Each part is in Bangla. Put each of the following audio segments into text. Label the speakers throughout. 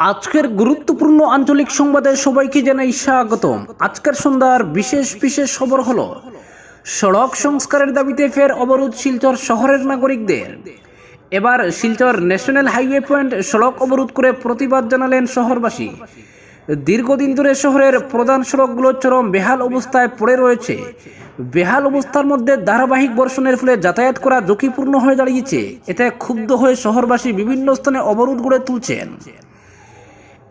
Speaker 1: আজকের গুরুত্বপূর্ণ আঞ্চলিক সংবাদে সবাইকে জানাই স্বাগতম। আজকের সন্ধ্যার বিশেষ বিশেষ খবর হলো, সড়ক সংস্কারের দাবিতে ফের অবরোধ শিলচর শহরের নাগরিকদের। এবার শিলচর ন্যাশনাল হাইওয়ে পয়েন্ট সড়ক অবরোধ করে প্রতিবাদ জানালেন শহরবাসী। দীর্ঘদিন ধরে শহরের প্রধান সড়কগুলো চরম বেহাল অবস্থায় পড়ে রয়েছে। বেহাল অবস্থার মধ্যে ধারাবাহিক বর্ষণের ফলে যাতায়াত করা ঝুঁকিপূর্ণ হয়ে দাঁড়িয়েছে। এতে ক্ষুব্ধ হয়ে শহরবাসী বিভিন্ন স্থানে অবরোধ গড়ে তুলছেন।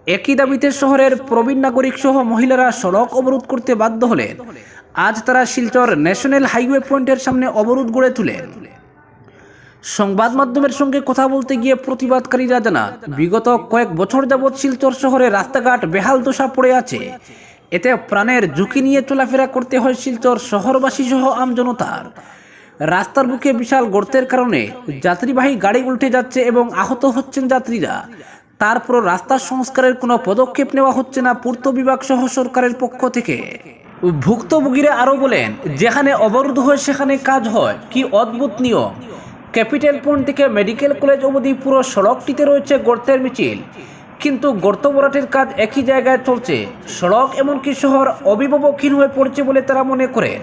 Speaker 1: একই দাবিতে শহরের প্রবীণ নাগরিক সহ মহিলারা সড়ক অবরোধ করতে বাধ্য হলেন। আজ তারা শিলচর ন্যাশনাল হাইওয়ে পয়েন্টের সামনে অবরোধ গড়ে তুলেন। সংবাদ মাধ্যমের সঙ্গে কথা বলতে গিয়ে প্রতিবাদকারীরা জানান, বিগত কয়েক বছর যাবৎ শিলচর শহরে রাস্তাঘাট বেহাল দশা পড়ে আছে। এতে প্রাণের ঝুঁকি নিয়ে চলাফেরা করতে হয় শিলচর শহরবাসী সহ আমজনতার রাস্তার বুকে বিশাল গর্তের কারণে যাত্রীবাহী গাড়ি উল্টে যাচ্ছে এবং আহত হচ্ছেন যাত্রীরা। তারপর রাস্তা সংস্কারের কোনো পদক্ষেপ নেওয়া হচ্ছে না পূর্ত বিভাগ সহ সরকারের পক্ষ থেকে। ভুক্তভোগীরা আরও বলেন, যেখানে অবরোধ হয় সেখানে কাজ হয়। কি অদ্ভুত নিয়ম। ক্যাপিটাল পয়েন্ট থেকে মেডিকেল কলেজ অবধি পুরো সড়কটিতে রয়েছে গর্তের মিছিল। কিন্তু গর্ত ভরাটের কাজ একই জায়গায় চলছে। সড়ক এমনকি শহর অভিভাবকহীন হয়ে পড়ছে বলে তারা মনে করেন।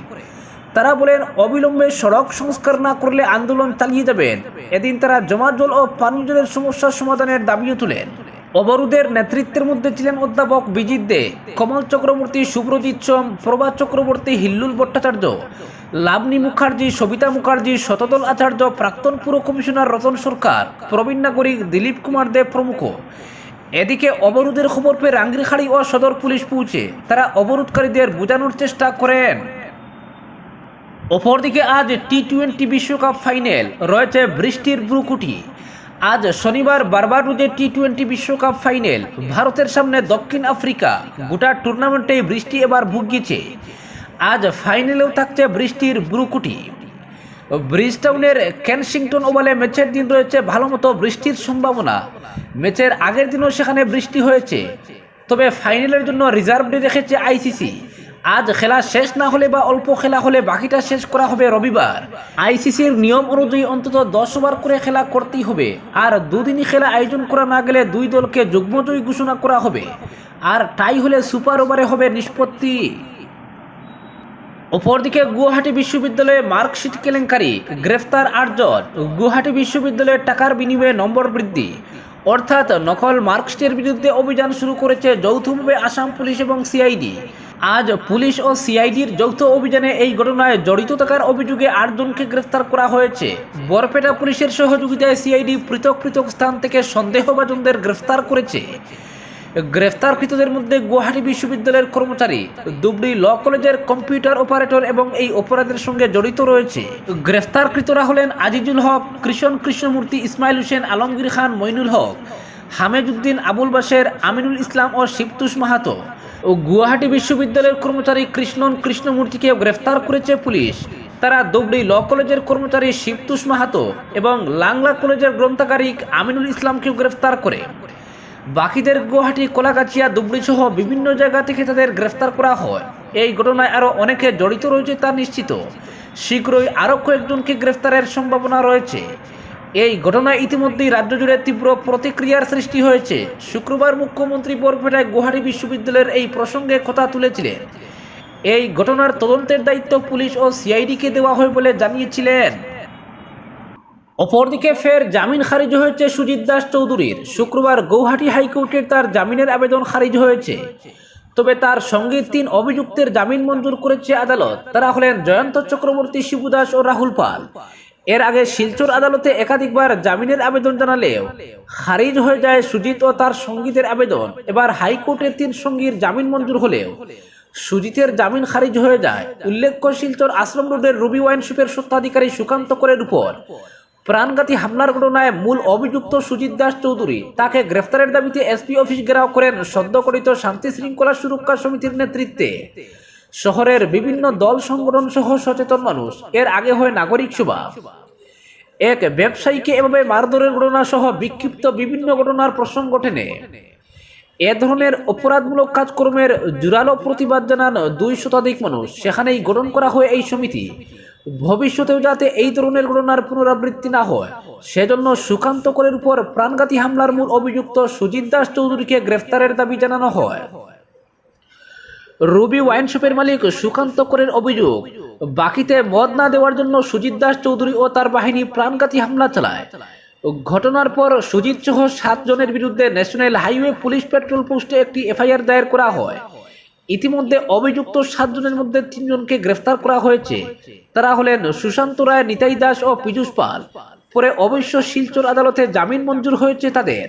Speaker 1: তারা বলেন, অবিলম্বে সড়ক সংস্কার না করলে আন্দোলন চালিয়ে যাবেন। এদিন তারা জমা জল ও পানীয় সমস্যার সমাধানের দাবিও তুলেন। অবরোধের নেতৃত্বের মধ্যে ছিলেন অধ্যাপক বিজিত দে, কমল চক্রবর্তী, সুব্রজিৎ সোম, প্রভাত চক্রবর্তী, হিল্লুল ভট্টাচার্য, লাবনী মুখার্জি, সবিতা মুখার্জি, শতদল আচার্য, প্রাক্তন পুর কমিশনার রতন সরকার, প্রবীণ নাগরিক দিলীপ কুমার দেব প্রমুখ। এদিকে অবরোধের খবর পেয়ে রাঙ্গিরখাড়ি ও সদর পুলিশ পৌঁছে। তারা অবরোধকারীদের বোঝানোর চেষ্টা করেন। অপরদিকে আজ টি টোয়েন্টি বিশ্বকাপ ফাইনাল রয়েছে বৃষ্টির ব্রুকুটি। আজ শনিবার বারবারুজে টি টোয়েন্টি বিশ্বকাপ ফাইনাল ভারতের সামনে দক্ষিণ আফ্রিকা। গোটা টুর্নামেন্টে বৃষ্টি এবার ভুগিয়েছে। আজ ফাইনালেও থাকছে বৃষ্টির ব্রুকুটি। ব্রিজটাউনের কেনসিংটন ওভালে ম্যাচের দিন রয়েছে ভালো মতো বৃষ্টির সম্ভাবনা। ম্যাচের আগের দিনও সেখানে বৃষ্টি হয়েছে। তবে ফাইনালের জন্য রিজার্ভ ডে রেখেছে আইসিসি। আজ খেলা শেষ না হলে বা অল্প খেলা হলে বাকিটা শেষ করা হবে রবিবার। আইসিসির নিয়ম অনুযায়ী অন্তত দশ ওভার করে খেলা করতেই হবে। আর দুদিনই খেলা আয়োজন করা না গেলে দুই দলকে যুগ্মজয়ী ঘোষণা করা হবে। আর টাই হলে সুপার ওভারে হবে নিষ্পত্তি। অপরদিকে গুয়াহাটি বিশ্ববিদ্যালয়ে মার্কশিট কেলেঙ্কারি, গ্রেফতার আটজন। গুয়াহাটি বিশ্ববিদ্যালয়ের টাকার বিনিময়ে নম্বর বৃদ্ধি। অর্থাৎ নকল মার্কস্টের বিরুদ্ধে অভিযান শুরু করেছে যৌথভাবে আসাম পুলিশ এবং সিআইডি। আজ পুলিশ ও সিআইডির যৌথ অভিযানে এই ঘটনায় জড়িত থাকার অভিযোগে আটজনকে গ্রেফতার করা হয়েছে। বরপেটা পুলিশের সহযোগিতায় সিআইডি পৃথক পৃথক স্থান থেকে সন্দেহভাজনদের গ্রেফতার করেছে। গ্রেফতারকৃতদের মধ্যে গুয়াহাটি বিশ্ববিদ্যালয়ের কর্মচারী, দুবড়ি ল কলেজের কম্পিউটার অপারেটর এবং এই অপরাধের সঙ্গে জড়িত রয়েছে। গ্রেফতারকৃতরা হলেন আজিজুল হক, কৃষণ কৃষ্ণমূর্তি ইসমাইল হোসেন, আলমগীর খান, মইনুল হক হামেদুদ্দিন আবুল বাসের আমিনুল ইসলাম ও শিবতুষ মাহাতো। ও গুয়াহাটি বিশ্ববিদ্যালয়ের কর্মচারী কৃষ্ণন কৃষ্ণমূর্তিকে গ্রেফতার করেছে পুলিশ। তারা দুবড়ি ল কলেজের কর্মচারী শিবতুষ মাহাতো এবং লাংলা কলেজের গ্রন্থাগারিক আমিনুল ইসলামকেও গ্রেফতার করে। বাকিদের গুয়াহাটি কোলাগাছিয়া দুবড়ি সহ বিভিন্ন জায়গা থেকে তাদের গ্রেফতার করা হয়। এই ঘটনায় আরও অনেকে জড়িত রয়েছে তা নিশ্চিত। শীঘ্রই আরও কয়েকজনকে গ্রেফতারের সম্ভাবনা রয়েছে। এই ঘটনায় ইতিমধ্যেই রাজ্য জুড়ে তীব্র প্রতিক্রিয়ার সৃষ্টি হয়েছে। শুক্রবার মুখ্যমন্ত্রী বরপেটায় গুয়াহাটি বিশ্ববিদ্যালয়ের এই প্রসঙ্গে কথা তুলেছিলেন। এই ঘটনার তদন্তের দায়িত্ব পুলিশ ও সিআইডিকে দেওয়া হয় বলে জানিয়েছিলেন। অপরদিকে ফের জামিন খারিজ হয়েছে সুজিত দাস চৌধুরীর। শুক্রবার গৌহাটি হাইকোর্টের তার জামিনের আবেদন খারিজ হয়েছে। তবে তার সঙ্গে তিন অভিযুক্তের জামিন মঞ্জুর করেছে আদালত। তারা হলেন জয়ন্ত চক্রবর্তী, শিবু দাস ও রাহুল পাল। এর আগে শিলচর আদালতে একাধিকবার জামিনের আবেদন জানালেও খারিজ হয়ে যায় সুজিত ও তার সঙ্গীতের আবেদন। এবার হাইকোর্টের তিন সঙ্গীর জামিন মঞ্জুর হলেও সুজিতের জামিন খারিজ হয়ে যায়। উল্লেখ্য, শিলচর আশ্রম রোডের রবি ওয়াইনশিপের স্বত্বাধিকারী সুকান্ত করের উপর। প্রাণঘাতী হামলার ঘটনায় মূল অভিযুক্ত সুজিত দাস চৌধুরী তাকে গ্রেফতারের দাবিতে এসপি অফিস ঘেরাও করেন সদ্যকরিত শান্তি শৃঙ্খলা সুরক্ষা সমিতির নেতৃত্বে। শহরের বিভিন্ন দল সংগঠন সহ সচেতন মানুষ। এর আগে হয় নাগরিক সভা। এক ব্যবসায়ীকে এভাবে মারধরের ঘটনা সহ বিক্ষিপ্ত বিভিন্ন ঘটনার প্রসঙ্গ টেনে এ ধরনের অপরাধমূলক কাজকর্মের জোরালো প্রতিবাদ জানান দুই শতাধিক মানুষ। সেখানেই গঠন করা হয় এই সমিতি। ভবিষ্যতেও যাতে এই ধরনের ঘটনার পুনরাবৃত্তি না হয়, সেজন্য সুকান্ত করের উপর প্রাণঘাতী হামলার মূল অভিযুক্ত সুজিত দাস চৌধুরীকে গ্রেফতারের দাবি জানানো হয়। রুবি ওয়াইন শপের মালিক সুকান্ত করের অভিযোগ, বাকিতে মদ না দেওয়ার জন্য সুজিত দাস চৌধুরী ও তার বাহিনী প্রাণঘাতী হামলা চালায়। ঘটনার পর সুজিত সহ সাত জনের বিরুদ্ধে ন্যাশনাল হাইওয়ে পুলিশ পেট্রোল পোস্টে একটি এফআইআর দায়ের করা হয়। ইতিমধ্যে অভিযুক্ত সাতজনের মধ্যে তিনজনকে গ্রেফতার করা হয়েছে। তারা হলেন সুশান্ত রায়, নিতাই দাস ও পীযুষ পাল। পরে অবশ্য শিলচর আদালতে জামিন মঞ্জুর হয়েছে তাদের।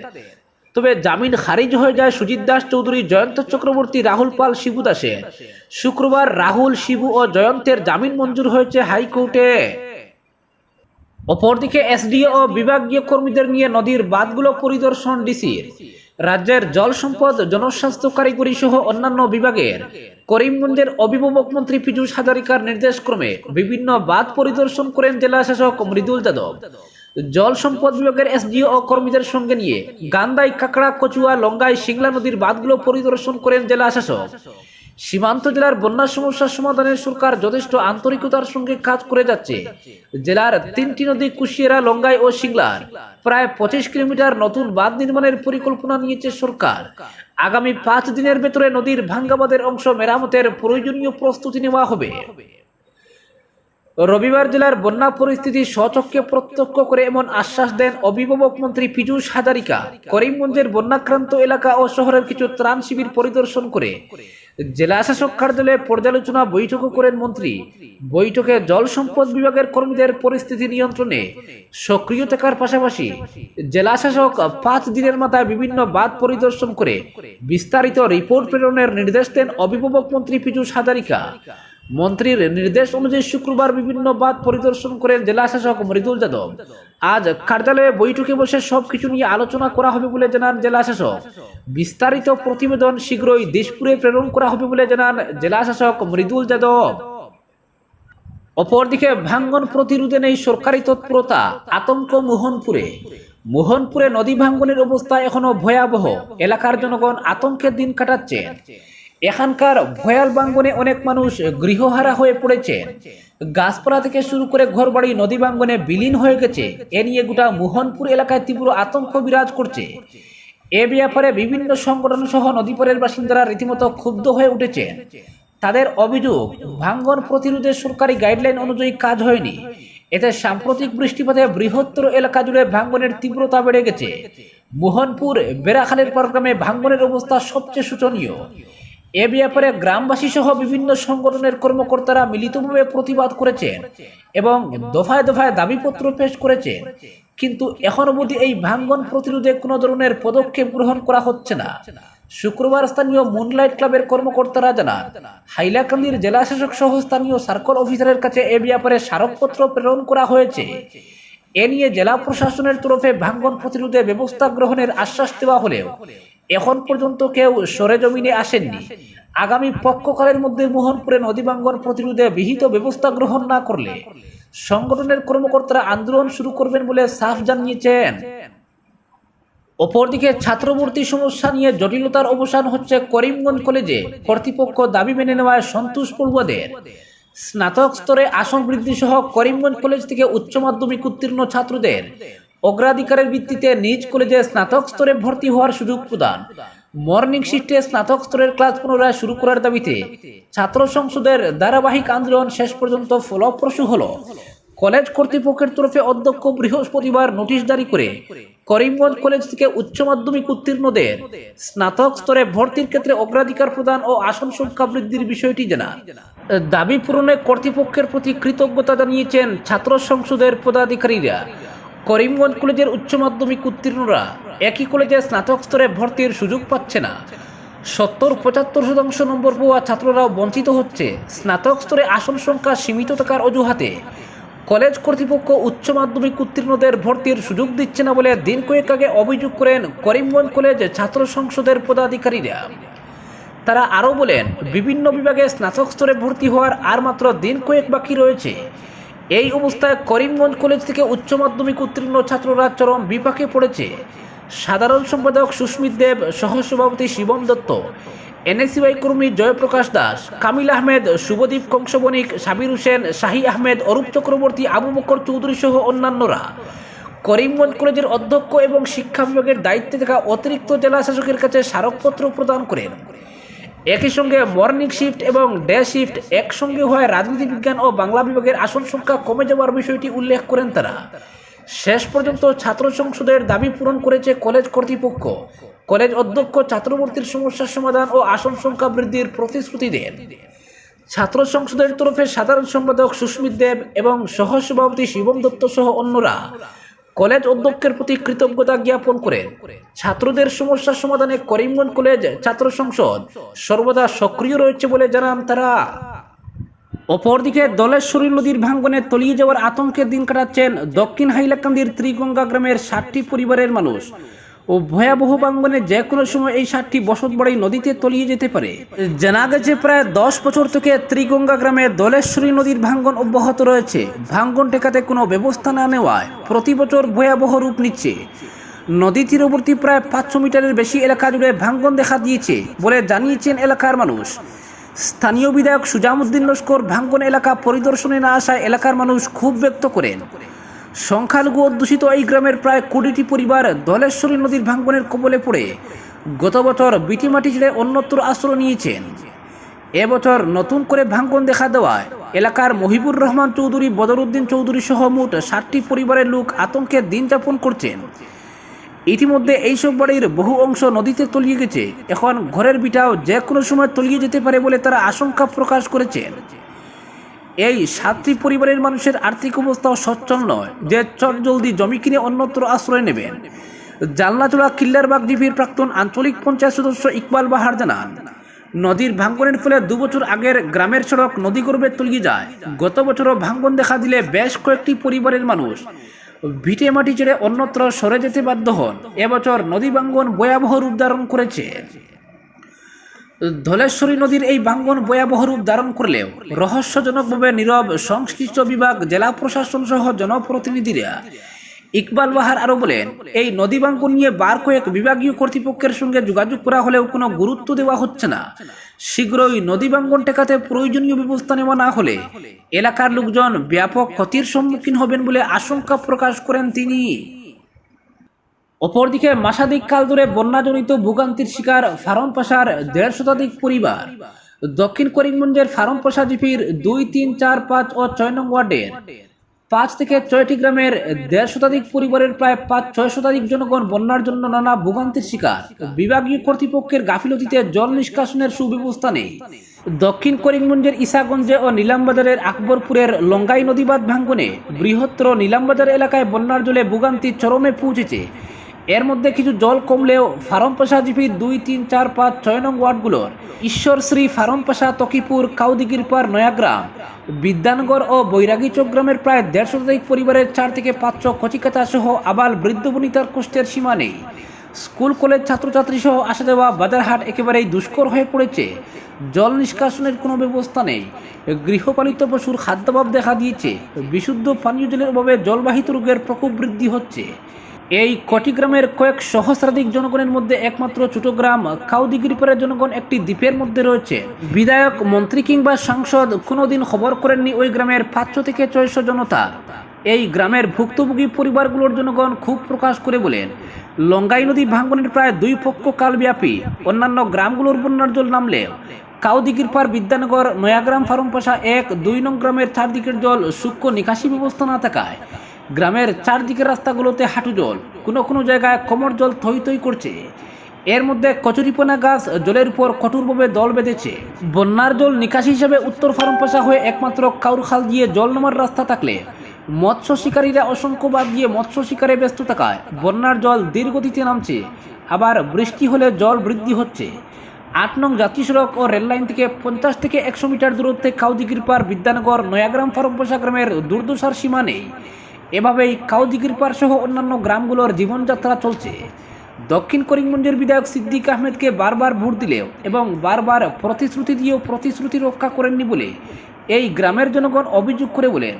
Speaker 1: তবে জামিন খারিজ হয়ে যায় সুজিত দাস চৌধুরী, জয়ন্ত চক্রবর্তী, রাহুল পাল, শিবু দাসের। শুক্রবার রাহুল, শিবু ও জয়ন্তের জামিন মঞ্জুর হয়েছে হাইকোর্টে। অপরদিকে এসডিও ও বিভাগীয় কর্মীদের নিয়ে নদীর বাঁধগুলো পরিদর্শন ডিসির রাজ্যের জল সম্পদ, জনস্বাস্থ্য কারিগরি সহ অন্যান্য বিভাগের করিমগঞ্জের অভিভাবক মন্ত্রী পীযূষ হাজারিকার নির্দেশক্রমে বিভিন্ন বাঁধ পরিদর্শন করেন জেলা শাসক মৃদুল যাদব। জল সম্পদ বিভাগের এসডিও ও কর্মীদের সঙ্গে নিয়ে গান্দাই, কাকড়া, কচুয়া, লঙ্গাই, সিংলা নদীর বাঁধগুলো পরিদর্শন করেন জেলা শাসক। সীমান্ত জেলার বন্যা সমস্যার সমাধানের সরকার যথেষ্ট আন্তরিকতার সঙ্গে কাজ করে যাচ্ছে। জেলার তিনটি নদী কুশিয়ারা, লঙ্গাই ও সিংলার প্রায় পঁচিশ কিলোমিটার নতুন বাঁধ নির্মাণের পরিকল্পনা নিয়েছে সরকার। আগামী পাঁচ দিনের ভেতরে নদীর ভাঙ্গাবাদের অংশ মেরামতের প্রয়োজনীয় প্রস্তুতি নেওয়া হবে। রবিবার জেলার বন্যা পরিস্থিতি স্বচক্ষে প্রত্যক্ষ করে এমন আশ্বাস দেন অভিভাবক মন্ত্রী পীযূষ হাজারিকা। করিমগঞ্জের বন্যাক্রান্ত এলাকা ও শহরের কিছু ত্রাণ শিবির পরিদর্শন করে জেলা শাসক কার্যালয়ে পর্যালোচনা বৈঠকও করেন মন্ত্রী। বৈঠকে জল সম্পদ বিভাগের কর্মীদের পরিস্থিতি নিয়ন্ত্রণে সক্রিয় থাকার পাশাপাশি জেলা শাসক পাঁচ দিনের মাথায় বিভিন্ন বাদ পরিদর্শন করে বিস্তারিত রিপোর্ট প্রেরণের নির্দেশ দেন অভিভাবক মন্ত্রী পীযুষ হাজারিকা। মন্ত্রীর নির্দেশ অনুযায়ী শুক্রবার বিভিন্ন বাদ পরিদর্শন করেন জেলা শাসক মৃদুল যাদব। আজ কার্যালয়ে বৈঠকে বসে সবকিছু নিয়ে আলোচনা করা হবে বলে জানান জেলা শাসক। বিস্তারিত প্রতিবেদন শীঘ্রই দিশপুরে প্রেরণ করা হবে বলে জানান জেলা শাসক মৃদুল যাদব। অপরদিকে ভাঙ্গন প্রতিরোধে নেই সরকারি তৎপরতা, আতঙ্ক মোহনপুরে। মোহনপুরে নদী ভাঙ্গনের অবস্থা এখনও ভয়াবহ। এলাকার জনগণ আতঙ্কের দিন কাটাচ্ছেন। এখানকার ভয়াল বাঙ্গনে অনেক মানুষ গৃহহারা হয়ে পড়েছেন গাছপালা থেকে শুরু করে ঘরবাড়ি, নদী বাঙ্গনে বিলীন হয়ে গেছে। এ নিয়ে গোটা মোহনপুর এলাকায় তীব্র আতঙ্ক বিরাজ করছে। এ ব্যাপারে বিভিন্ন সংগঠন সহ নদীপাড়ের বাসিন্দারা রীতিমতো ক্ষুব্ধ হয়ে উঠেছেন তাদের অভিযোগ, ভাঙ্গন প্রতিরোধে সরকারি গাইডলাইন অনুযায়ী কাজ হয়নি। এতে সাম্প্রতিক বৃষ্টিপাতে বৃহত্তর এলাকা জুড়ে ভাঙ্গনের তীব্রতা বেড়ে গেছে। মোহনপুর বেড়াখালের প্রোগ্রামে ভাঙ্গনের অবস্থা সবচেয়ে শোচনীয়। এ ব্যাপারে গ্রামবাসী সহ বিভিন্ন সংগঠনের কর্মকর্তারা মিলিতভাবে প্রতিবাদ করেছেন এবং দফায় দফায় দাবিপত্র পেশ করেছেন। কিন্তু এখন অবধি এই ভাঙ্গন প্রতিরোধে কোনো ধরনের পদক্ষেপ গ্রহণ করা হচ্ছে না। শুক্রবার স্থানীয় মুনলাইট ক্লাবের কর্মকর্তারা জানান, হাইলাকান্দির জেলা শাসক সহ স্থানীয় সার্কল অফিসারের কাছে এ ব্যাপারে স্মারকপত্র প্রেরণ করা হয়েছে। এ নিয়ে জেলা প্রশাসনের তরফে ভাঙ্গন প্রতিরোধে ব্যবস্থা গ্রহণের আশ্বাস দেওয়া হলেও এখন পর্যন্ত কেউ সরেজমিনে আসেননি। আগামী পক্ষকালের মধ্যে মোহনপুরে নদী ভাঙ্গন প্রতিরোধে বিহিত ব্যবস্থা গ্রহণ না করলে সংগঠনের কর্মকর্তারা আন্দোলন শুরু করবেন বলে সাফ জানিয়েছেন। অপরদিকে ছাত্রভর্তি সমস্যা নিয়ে জটিলতার অবসান হচ্ছে করিমগঞ্জ কলেজে। কর্তৃপক্ষ দাবি মেনে নেওয়ায় সন্তোষ পড়ুয়াদের। স্নাতক স্তরে আসন বৃদ্ধি সহ করিমগঞ্জ কলেজ থেকে উচ্চ মাধ্যমিক উত্তীর্ণ ছাত্রদের অগ্রাধিকারের ভিত্তিতে নিজ কলেজে স্নাতক স্তরে ভর্তি হওয়ার সুযোগ প্রদান। মর্নিং শিফটে স্নাতক স্তরের ক্লাস পুনরায় শুরু করার দাবিতে ছাত্র সংসদের ধারাবাহিক আন্দোলন শেষ পর্যন্ত ফলপ্রসূ হলো। কলেজ কর্তৃপক্ষের তরফে অধ্যক্ষ বৃহস্পতিবার নোটিশ জারি করে করিমগঞ্জ কলেজ থেকে উচ্চ মাধ্যমিক উত্তীর্ণদের স্নাতক স্তরে ভর্তির ক্ষেত্রে অগ্রাধিকার প্রদান ও আসন সংখ্যা বৃদ্ধির বিষয়টি জানা। দাবি পূরণে কর্তৃপক্ষের প্রতি কৃতজ্ঞতা জানিয়েছেন ছাত্র সংসদের পদাধিকারীরা। করিমগঞ্জ কলেজের উচ্চ মাধ্যমিক উত্তীর্ণরা একই কলেজে স্নাতক স্তরে ভর্তির সুযোগ পাচ্ছে না। সত্তর পঁচাত্তর শতাংশ নম্বর পাওয়া ছাত্ররাও বঞ্চিত হচ্ছে। স্নাতক স্তরে আসন সংখ্যা সীমিত থাকার অজুহাতে কলেজ কর্তৃপক্ষ উচ্চ মাধ্যমিক উত্তীর্ণদের ভর্তির সুযোগ দিচ্ছে না বলে দিন কয়েক আগে অভিযোগ করেন করিমগঞ্জ কলেজ ছাত্র সংসদের পদাধিকারীরা। তারা আরও বলেন, বিভিন্ন বিভাগে স্নাতক স্তরে ভর্তি হওয়ার আর মাত্র দিন কয়েক বাকি রয়েছে। এই অবস্থায় করিমগঞ্জ কলেজ থেকে উচ্চ মাধ্যমিক উত্তীর্ণ ছাত্ররা চরম বিপাকে পড়েছে। সাধারণ সম্পাদক সুস্মিত দেব, সহসভাপতি শিবম দত্ত এনএসইউআই কর্মী জয়প্রকাশ দাস, কামিল আহমেদ, শুভদীপ কংসবণিক, সাবির হোসেন, শাহী আহমেদ, অরূপ চক্রবর্তী, আবু বকর চৌধুরী সহ অন্যান্যরা। করিমগঞ্জ কলেজের অধ্যক্ষ এবং শিক্ষা বিভাগের দায়িত্বে থাকা অতিরিক্ত জেলা শাসকের কাছে স্মারকপত্র প্রদান করেন। একই সঙ্গে মর্নিং শিফট এবং ডে শিফট একসঙ্গে হওয়ায় রাজনীতি বিজ্ঞান ও বাংলা বিভাগের আসন সংখ্যা কমে যাওয়ার বিষয়টি উল্লেখ করেন তারা। শেষ পর্যন্ত ছাত্র সংসদের দাবি পূরণ করেছে কলেজ কর্তৃপক্ষ। কলেজ অধ্যক্ষ ছাত্রভর্তির সমস্যার সমাধান ও আসন সংখ্যা বৃদ্ধির প্রতিশ্রুতি দেন। ছাত্র সংসদের তরফে সাধারণ সম্পাদক সুস্মিত দেব এবং সহ সভাপতি শিবম দত্ত সহ অন্যরা কলেজ অধ্যক্ষের প্রতি কৃতজ্ঞতা জ্ঞাপন করে ছাত্রদের সমস্যা সমাধানে করিমগঞ্জ কলেজ ছাত্র সংসদ সর্বদা সক্রিয় রয়েছে বলে জানান তারা। অপরদিকে দলের শরীর নদীর ভাঙ্গনে তলিয়ে যাওয়ার আতঙ্কের দিন কাটাচ্ছেন দক্ষিণ হাইলাকান্দির ত্রিগঙ্গা গ্রামের ষাটটি পরিবারের মানুষ। ও ভয়াবহ ভাঙ্গনে যে কোনো সময় এই ষাটটি বসত বাড়ি নদীতে তলিয়ে যেতে পারে। জানা গেছে প্রায় দশ বছর থেকে ত্রিগঙ্গা গ্রামে দলেশ্বরী নদীর ভাঙ্গন অব্যাহত রয়েছে। ভাঙ্গন টেকাতে কোনো ব্যবস্থা না নেওয়ায় প্রতি বছর ভয়াবহ রূপ নিচ্ছে। নদী তীরবর্তী প্রায় পাঁচশো মিটারের বেশি এলাকা জুড়ে ভাঙ্গন দেখা দিয়েছে বলে জানিয়েছেন এলাকার মানুষ। স্থানীয় বিধায়ক সুজামুদ্দিন লস্কর ভাঙ্গন এলাকা পরিদর্শনে না আসায় এলাকার মানুষ ক্ষোভ ব্যক্ত করেন। সংখ্যালঘু অধ্যুষিত এই গ্রামের প্রায় কুড়িটি পরিবার ধলেশ্বরী নদীর ভাঙ্গনের কবলে পড়ে। গত বছর বিটিমাটি ছেড়ে অন্যত্র আশ্রয় নিয়েছেন। এবছর নতুন করে ভাঙ্গন দেখা দেওয়ায় এলাকার মহিবুর রহমান চৌধুরী, বদরুদ্দিন চৌধুরী সহ মোট ষাটটি পরিবারের লোক আতঙ্কে দিন যাপন করছেন। ইতিমধ্যে এইসব বাড়ির বহু অংশ নদীতে তলিয়ে গেছে। এখন ঘরের বিটাও যে কোনো সময় তলিয়ে যেতে পারে বলে তারা আশঙ্কা প্রকাশ করেছেন। এই সাতটি পরিবারের মানুষের আর্থিক অবস্থাও সচ্ছল নয়। যে চট জলদি জমি কিনে অন্যত্র আশ্রয় নেবেন জালনাচোড়া কিল্লারবাগ ডিভির প্রাক্তন আঞ্চলিক পঞ্চায়েত সদস্য ইকবাল বাহার জানান, নদীর ভাঙ্গনের ফলে দুবছর আগের গ্রামের সড়ক নদী গর্বে তলিয়ে যায়। গত বছরও ভাঙ্গন দেখা দিলে বেশ কয়েকটি পরিবারের মানুষ ভিটে মাটি ছেড়ে অন্যত্র সরে যেতে বাধ্য হন। এবছর নদী ভাঙ্গন ভয়াবহ রূপ ধারণ করেছে। ধলেশ্বরী নদীর এই ভাঙ্গন ভয়াবহ রূপ ধারণ করলেও রহস্যজনকভাবে নীরব সংশ্লিষ্ট বিভাগ, জেলা প্রশাসন সহ জনপ্রতিনিধিরা ইকবাল বাহার আরও বলেন, এই নদী ভাঙ্গন নিয়ে বার কয়েক বিভাগীয় কর্তৃপক্ষের সঙ্গে যোগাযোগ করা হলেও কোনো গুরুত্ব দেওয়া হচ্ছে না। শীঘ্রই নদী ভাঙ্গন টেকাতে প্রয়োজনীয় ব্যবস্থা নেওয়া না হলে এলাকার লোকজন ব্যাপক ক্ষতির সম্মুখীন হবেন বলে আশঙ্কা প্রকাশ করেন তিনি। অপরদিকে মাসাধিক কাল ধরে বন্যাজনিত ভোগান্তির শিকার ফারমপাশার দেড় শতাধিক পরিবার। দক্ষিণ করিমগঞ্জের ফারমপাশা জিপির দুই, তিন, চার, পাঁচ ও ছয় নং ওয়ার্ডের পাঁচ থেকে ছয়টি গ্রামের দেড় শতাধিক পরিবারের প্রায় পাঁচ, ছয় শতাধিক জনগণ বন্যার জন্য নানা ভোগান্তির শিকার। বিভাগীয় কর্তৃপক্ষের গাফিলতিতে জল নিষ্কাশনের সুব্যবস্থা নেই। দক্ষিণ করিমগঞ্জের ইসাগঞ্জে ও নিলামবাজারের আকবরপুরের লঙ্গাই নদীবাদ ভাঙ্গনে বৃহত্তর নীলামবাজার এলাকায় বন্যার জলে ভোগান্তি চরমে পৌঁছেছে। এর মধ্যে কিছু জল কমলেও ফারমপাশা জিপির দুই, তিন, চার, পাঁচ, ছয় নং ওয়ার্ডগুলোর ঈশ্বরশ্রী ফারমপাশা তকিপুর কাউদিগিরপার নয়াগ্রাম, বিদ্যানগর ও বৈরাগী চৌগ্রামের প্রায় দেড় শতাধিক পরিবারের চার থেকে পাঁচ পাঁচশো কচিকাতা সহ আবাল বৃদ্ধ বনিতার কষ্টের সীমা নেই। স্কুল, কলেজ, ছাত্রছাত্রী সহ আসা যাওয়া বাজারহাট একেবারেই দুষ্কর হয়ে পড়েছে। জল নিষ্কাশনের কোনো ব্যবস্থা নেই। গৃহপালিত পশুর খাদ্যাভাব দেখা দিয়েছে। বিশুদ্ধ পানীয় জলের অভাবে জলবাহিত রোগের প্রকোপ বৃদ্ধি হচ্ছে। এই কটি গ্রামের কয়েক সহস্রাধিক জনগণের মধ্যে একমাত্র ছোট গ্রাম কাউদিগিরিপাড়ের জনগণ একটি দ্বীপের মধ্যে রয়েছে। বিধায়ক, মন্ত্রী কিংবা সাংসদ কোনোদিন খবর করেননি ওই গ্রামের পাঁচশো থেকে ছয়শো জনতা। এই গ্রামের ভুক্তভোগী পরিবারগুলোর জনগণ খুব প্রকাশ করে বলেন, লঙ্গাই নদী ভাঙ্গনের প্রায় দুই পক্ষ কালব্যাপী। অন্যান্য গ্রামগুলোর বন্যার জল নামলে কাউদিগির পার বিদ্যানগর, নয়াগ্রাম ফারমপাশা এক, দুই নং গ্রামের চারদিকের জল সূক্ষ্ম নিকাশি ব্যবস্থা না থাকায় গ্রামের চারদিকের রাস্তাগুলোতে হাঁটু জল, কোনো কোনো জায়গায় কোমর জল থই থই করছে। এর মধ্যে কচুরিপনা গাছ জলের উপর কঠোরভাবে দল বেঁধেছে। বন্যার জল নিকাশি হিসেবে উত্তর ফার্মপাশা হয়ে একমাত্র কাউরখাল দিয়ে জল নামার রাস্তা থাকলে, মৎস্য শিকারীরা অসংখ্য বাদ দিয়ে মৎস্য শিকারে ব্যস্ত থাকায় বন্যার জল দীর্ঘগতিতে নামছে। আবার বৃষ্টি হলে জল বৃদ্ধি হচ্ছে। আট নং জাতীয় সড়ক ও রেললাইন থেকে পঞ্চাশ থেকে একশো মিটার দূরত্বে কাউদিগির পার বিদ্যানগর নয়াগ্রাম ফার্মপাশা গ্রামের দুর্দশার সীমা নেই। এভাবেই কাউদিগির পার সহ অন্যান্য গ্রামগুলোর জীবনযাত্রা চলছে। দক্ষিণ করিমগঞ্জের বিধায়ক সিদ্দিক আহমেদকে বারবার ভোট দিলেও এবং বারবার প্রতিশ্রুতি দিয়েও প্রতিশ্রুতি রক্ষা করেননি বলে এই গ্রামের জনগণ অভিযোগ করে বলেন,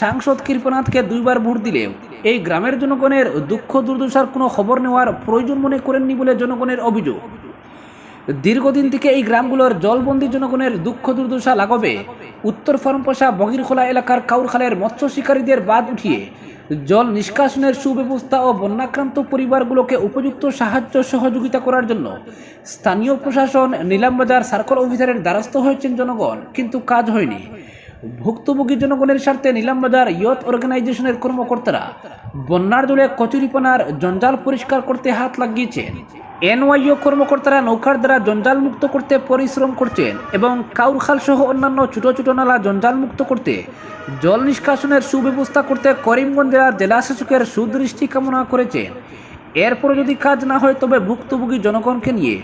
Speaker 1: সাংসদ কৃপনাথকে দুইবার ভোট দিলেও এই গ্রামের জনগণের দুঃখ দুর্দশার কোনো খবর নেওয়ার প্রয়োজন মনে করেননি বলে জনগণের অভিযোগ। দীর্ঘদিন থেকে এই গ্রামগুলোর জলবন্দি জনগণের দুঃখ দুর্দশা লাগবে উত্তর ফরমপোষা বগিরখোলা এলাকার কাউরখালের মৎস্য শিকারীদের বাদ উঠিয়ে জল নিষ্কাশনের সুব্যবস্থা ও বন্যাক্রান্ত পরিবারগুলোকে উপযুক্ত সাহায্য সহযোগিতা করার জন্য স্থানীয় প্রশাসন, নিলামবাজার, সার্কল অফিসারের দ্বারস্থ হয়েছেন জনগণ, কিন্তু কাজ হয়নি। ভুক্তভোগী জনগণের স্বার্থে নিলামবাজার ইয়ত অর্গানাইজেশনের কর্মকর্তারা। বন্যার জলে কচুরিপানার জঞ্জাল পরিষ্কার করতে হাত লাগিয়েছেন। এনওয়াইও কর্মকর্তারা নৌকার দ্বারা জঞ্জাল মুক্ত করতে পরিশ্রম করছেন এবং কাউরখাল সহ অন্যান্য ছোট ছোট নালা জঞ্জাল মুক্ত করতে, জল নিষ্কাশনের সুব্যবস্থা করতে করিমগঞ্জ জেলার জেলা শাসকের সুদৃষ্টি কামনা করেছেন। এরপর যদি কাজ না হয়, তবে ভুক্তভোগী জনগণকে নিয়ে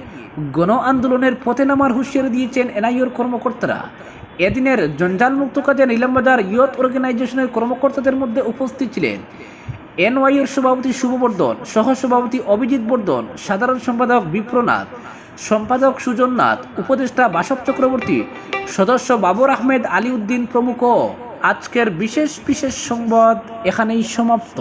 Speaker 1: গণ আন্দোলনের পথে নামার হুঁশিয়ারি দিয়েছেন এনআইওর কর্মকর্তারা। এদিনের জঞ্জালমুক্ত কাজে নিলামবাজার ইয়ত অর্গানাইজেশনের কর্মকর্তাদের মধ্যে উপস্থিত ছিলেন এনওয়াইয়ের সভাপতি শুভবর্ধন সহ সভাপতি অভিজিৎ বর্ধন, সাধারণ সম্পাদক বিপ্রনাথ, সম্পাদক সুজন নাথ, উপদেষ্টা বাসব চক্রবর্তী, সদস্য বাবর আহমেদ আলী উদ্দিন প্রমুখ। আজকের বিশেষ বিশেষ সংবাদ এখানেই সমাপ্ত।